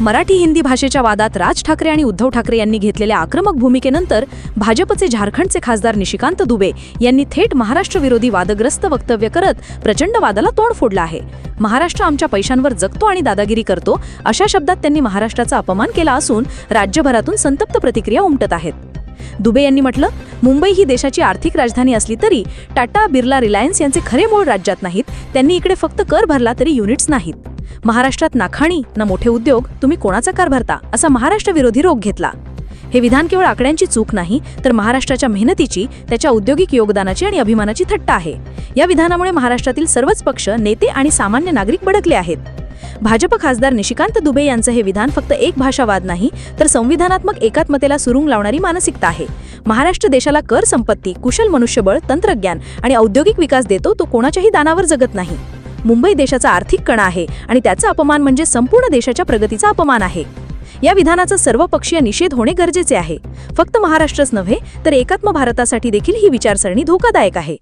मराठी हिंदी भाषेच्या वादात राज ठाकरे आणि उद्धव ठाकरे यांनी घेतलेल्या आक्रमक भूमिकेनंतर भाजपचे झारखंडचे खासदार निशिकांत दुबे यांनी थेट महाराष्ट्र विरोधी वादग्रस्त वक्तव्य करत प्रचंड वादाला तोंड फोडलं आहे. महाराष्ट्र आमच्या पैशांवर जगतो आणि दादागिरी करतो अशा शब्दात त्यांनी महाराष्ट्राचा अपमान केला असून राज्यभरातून संतप्त प्रतिक्रिया उमटत आहेत. दुबे यांनी म्हटलं मुंबई ही देशाची आर्थिक राजधानी असली तरी टाटा बिर्ला रिलायन्स यांचे खरे मूळ राज्यात नाहीत त्यांनी इकडे फक्त कर भरला तरी युनिट्स नाहीत. महाराष्ट्रात नाखाणी ना मोठे उद्योग तुम्ही कोणाचा कर भरता? असा महाराष्ट्र विरोधी रोग घेतला. हे विधान केवळ आकड्यांची चूक नाही तर महाराष्ट्राच्या मेहनतीची त्याच्या औद्योगिक योगदानाची आणि अभिमानाची थट्टा आहे. या विधानामुळे महाराष्ट्रातील सर्वच पक्ष नेते आणि सामान्य नागरिक भडकले आहेत. भाजप खासदार निशिकांत दुबे यांचं हे विधान फक्त एक भाषावाद नाही तर संविधानात्मक एकात्मतेला सुरुंग लावणारी मानसिकता आहे. महाराष्ट्र देशाला कर संपत्ती कुशल मनुष्यबळ तंत्रज्ञान आणि औद्योगिक विकास देतो तो कोणाच्याही दानावर जगत नाही. मुंबई देशाचा आर्थिक कणा आहे आणि त्याचा अपमान म्हणजे संपूर्ण देशाच्या प्रगतीचा अपमान आहे. या विधानाचा सर्वपक्षीय निषेध होणे गरजेचे आहे. फक्त महाराष्ट्रच नव्हे तर एकात्म भारतासाठी देखील ही विचारसरणी धोकादायक आहे.